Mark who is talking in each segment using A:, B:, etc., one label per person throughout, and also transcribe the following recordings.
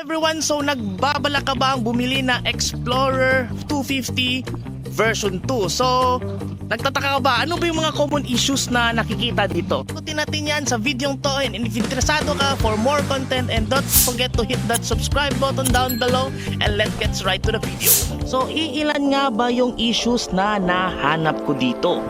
A: everyone, so nagbabala ka ba ang bumili na Explorer 250 version 2? So, nagtataka ka ba? Ano ba yung mga common issues na nakikita dito? Ikutin natin yan sa video to and if interesado ka for more content and don't forget to hit that subscribe button down below and let's get right to the video. So, iilan nga ba yung issues na nahanap ko dito?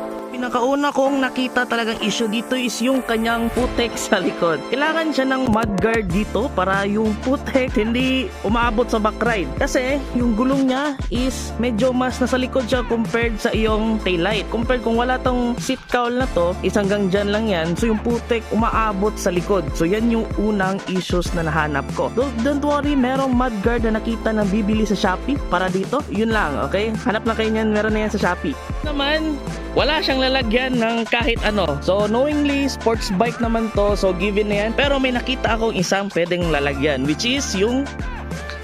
A: Pinakauna kong nakita talagang issue dito is yung kanyang putek sa likod. Kailangan siya ng mudguard dito para yung putek hindi umaabot sa backride. Kasi yung gulong niya is medyo mas nasa likod siya compared sa iyong taillight. Compared kung wala tong seat cowl na to, is hanggang dyan lang yan. So yung putek umaabot sa likod. So yan yung unang issues na nahanap ko. Don't, don't worry, merong mudguard na nakita na bibili sa Shopee para dito. Yun lang, okay? Hanap lang kayo niyan, meron na yan sa Shopee. Naman, wala siyang lalagyan ng kahit ano. So knowingly, sports bike naman to. So given na yan. Pero may nakita akong isang pwedeng lalagyan which is yung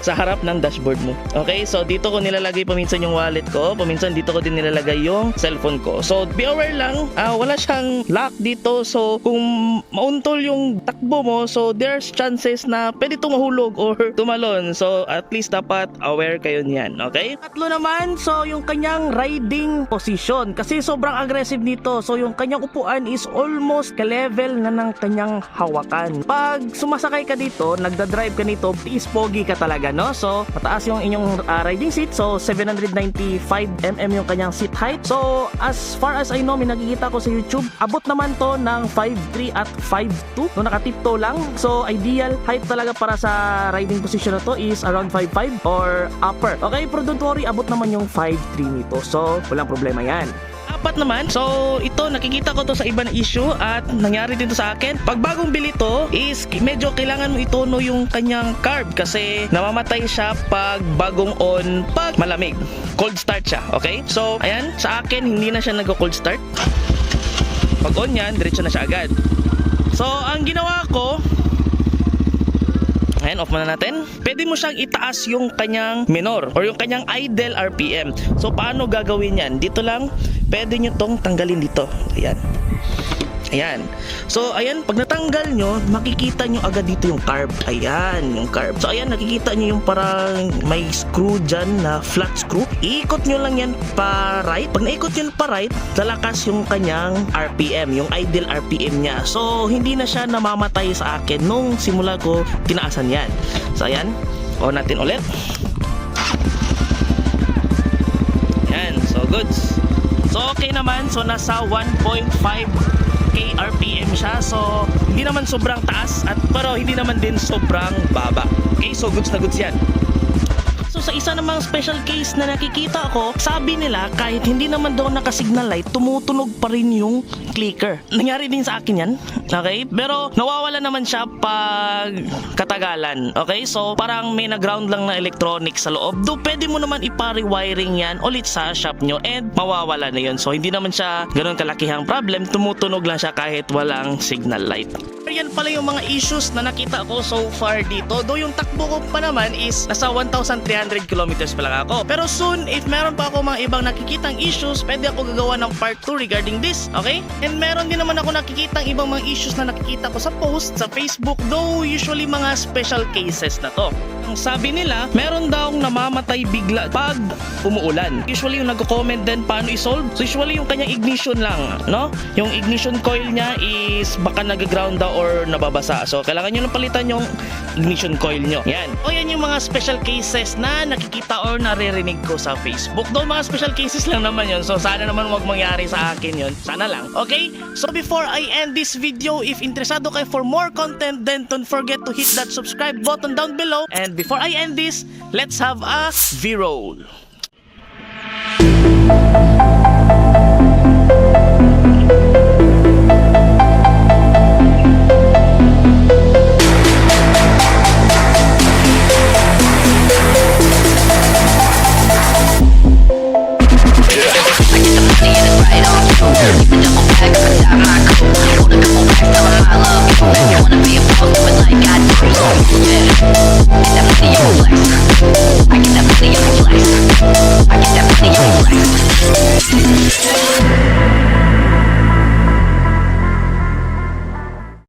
A: sa harap ng dashboard mo. Okay? So dito ko nilalagay paminsan yung wallet ko, paminsan dito ko din nilalagay yung cellphone ko. So be aware lang, ah, wala siyang lock dito. So kung mauntol yung takbo mo, so there's chances na pwede itong mahulog or tumalon. So at least dapat aware kayo niyan. Okay? Tatlo naman, so yung kanyang riding position. Kasi sobrang aggressive nito. So yung kanyang upuan is almost ka-level na ng kanyang hawakan. Pag sumasakay ka dito, nagda-drive ka nito, is pogi ka talaga, no? So, mataas yung inyong ah, riding seat. So, 795mm yung kanyang seat height. So, as far as I know, may nakikita ko sa YouTube, abot naman to ng 5'3 at 5'2. No, nakatipto lang. So, ideal height talaga para sa riding position na to is around 5'5 or upper. Okay, pero don't worry, abot naman yung 5'3 nito. So, walang problema yan. Apat naman. So, ito nakikita ko to sa iba na issue at nangyari dito sa akin. Pag bagong bili to is medyo kailangan mo itono yung kanyang carb kasi namamatay siya pag bagong on pag malamig. Cold start siya, okay? So, ayan, sa akin hindi na siya nag-cold start. Pag on yan, diretso na siya agad. So, ang ginawa ko, Ayan, off muna natin. Pwede mo siyang itaas yung kanyang minor or yung kanyang idle RPM. So, paano gagawin yan? Dito lang, pwede nyo tong tanggalin dito. Ayan. Ayan. So, ayan, pag natanggal nyo, makikita nyo agad dito yung carb. Ayan, yung carb. So, ayan, nakikita nyo yung parang may screw dyan na flat screw. Iikot nyo lang yan pa right. Pag naikot nyo pa right, lalakas yung kanyang RPM, yung idle RPM niya. So, hindi na siya namamatay sa akin nung simula ko tinaasan yan. So, ayan, on natin ulit. Ayan, so goods. So, okay naman. So, nasa 1.5 k RPM siya. So, hindi naman sobrang taas at pero hindi naman din sobrang baba. Okay, so goods na goods yan. So sa isa namang special case na nakikita ko, sabi nila kahit hindi naman daw naka-signal light, tumutunog pa rin yung clicker. Nangyari din sa akin yan. Okay? Pero nawawala naman siya pag katagalan. Okay? So parang may na-ground lang na electronics sa loob. Do pwede mo naman ipa-rewiring yan ulit sa shop nyo and mawawala na yun. So hindi naman siya ganun kalakihang problem. Tumutunog lang siya kahit walang signal light. Yan pala yung mga issues na nakita ko so far dito. Do yung takbo ko pa naman is nasa 1,300 kilometers pa lang ako. Pero soon, if meron pa ako mga ibang nakikitang issues, pwede ako gagawa ng part 2 regarding this. Okay? And meron din naman ako nakikitang ibang mga issues na nakikita ko sa post sa Facebook. Though usually mga special cases na to. Ang sabi nila, meron daw namamatay bigla pag umuulan. Usually yung nagko-comment din paano i-solve. So usually yung kanyang ignition lang, no? Yung ignition coil niya is baka nag-ground daw or nababasa. So kailangan nyo lang palitan yung ignition coil nyo. Yan. O yan yung mga special cases na nakikita or naririnig ko sa Facebook. Though mga special cases lang naman yun. So sana naman wag mangyari sa akin yun. Sana lang. Okay? So before I end this video, if interesado kayo for more content, then don't forget to hit that subscribe button down below. And before I end this, let's have a V-roll.